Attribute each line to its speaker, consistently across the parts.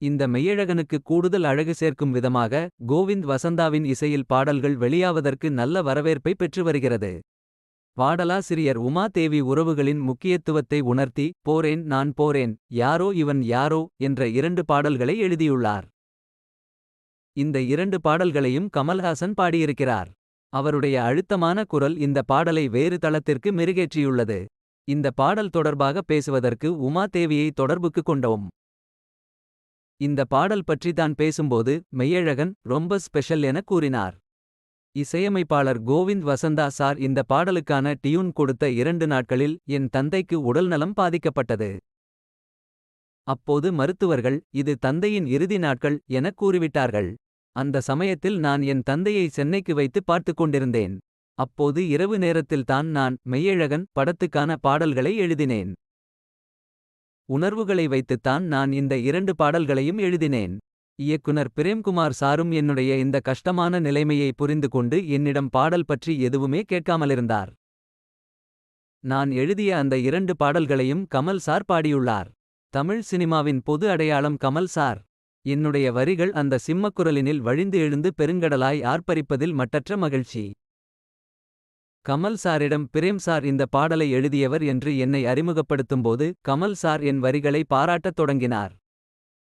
Speaker 1: இந்த மெய்யழகனுக்கு கூடுதல் அழகு சேர்க்கும் விதமாக கோவிந்த் வசந்தாவின் இசையில் பாடல்கள் வெளியாவதற்கு நல்ல வரவேற்பை பெற்று வருகிறது. பாடலாசிரியர் உமா தேவி உறவுகளின் முக்கியத்துவத்தை உணர்த்தி போரேன் நான் போரேன் யாரோ இவன் யாரோ என்ற இரண்டு பாடல்களை எழுதியுள்ளார். இந்த இரண்டு பாடல்களையும் கமல்ஹாசன் பாடியிருக்கிறார். அவருடைய அழுத்தமான குரல் இந்த பாடலை வேறு தளத்திற்கு மெருகேற்றியுள்ளது. இந்த பாடல் தொடர்பாக பேசுவதற்கு உமா தேவியை தொடர்புக்கு கொண்டோம். இந்த பாடல் பற்றி தான் பேசும்போது மெய்யழகன் ரொம்ப ஸ்பெஷல் என கூறினார். இசையமைப்பாளர் கோவிந்த் வசந்தா சார் இந்த பாடலுக்கான டியூன் கொடுத்த இரண்டு நாட்களில் என் தந்தைக்கு உடல்நலம் பாதிக்கப்பட்டது. அப்போது மருத்துவர்கள் இது தந்தையின் இறுதி நாட்கள் எனக் கூறிவிட்டார்கள். அந்த சமயத்தில் நான் என் தந்தையை சென்னைக்கு வைத்து பார்த்துக் கொண்டிருந்தேன். அப்போது இரவு நேரத்தில்தான் நான் மெய்யழகன் படத்துக்கான பாடல்களை எழுதினேன். உணர்வுகளை வைத்துத்தான் நான் இந்த இரண்டு பாடல்களையும் எழுதினேன். இயக்குனர் பிரேம்குமார் சாரும் என்னுடைய இந்த கஷ்டமான நிலைமையை புரிந்து கொண்டு என்னிடம் பாடல் பற்றி எதுவுமே கேட்காமலிருந்தார். நான் எழுதிய அந்த இரண்டு பாடல்களையும் கமல் சார் பாடியுள்ளார். தமிழ் சினிமாவின் பொது அடையாளம் கமல் சார். என்னுடைய வரிகள் அந்த சிம்மக்குரலினில் வழிந்து எழுந்து பெருங்கடலாய் ஆர்ப்பரிப்பதில் மட்டற்ற மகிழ்ச்சி. கமல் சாரிடம் பிரேம் சார் இந்த பாடலை எழுதியவர் என்று என்னை அறிமுகப்படுத்தும்போது கமல் சார் என் வரிகளை பாராட்டத் தொடங்கினார்.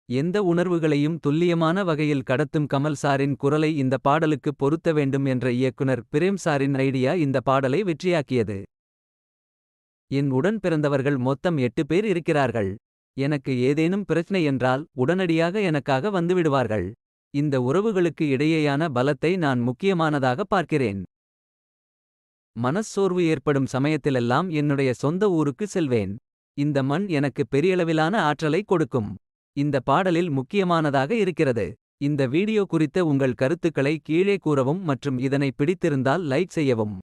Speaker 1: எந்த உணர்வுகளையும் துல்லியமான வகையில் கடத்தும் கமல் சாரின் குரலை இந்த பாடலுக்கு பொருத்த வேண்டும் என்ற இயக்குனர் பிரேம் சாரின் ஐடியா இந்த பாடலை வெற்றியாக்கியது. என் உடன் பிறந்தவர்கள் மொத்தம் எட்டு பேர் இருக்கிறார்கள். எனக்கு ஏதேனும் பிரச்சனை என்றால் உடனடியாக எனக்காக வந்துவிடுவார்கள். இந்த உறவுகளுக்கு இடையேயான பலத்தை நான் முக்கியமானதாக பார்க்கிறேன். மனச்சோர்வு ஏற்படும் சமயத்திலெல்லாம் என்னுடைய சொந்த ஊருக்கு செல்வேன். இந்த மண் எனக்கு பெரியளவிலான ஆற்றலை கொடுக்கும். இந்த பாடலில் முக்கியமானதாக இருக்கிறது. இந்த வீடியோ குறித்த உங்கள் கருத்துக்களை கீழே கூறவும் மற்றும் இதனை பிடித்திருந்தால் லைக் செய்யவும்.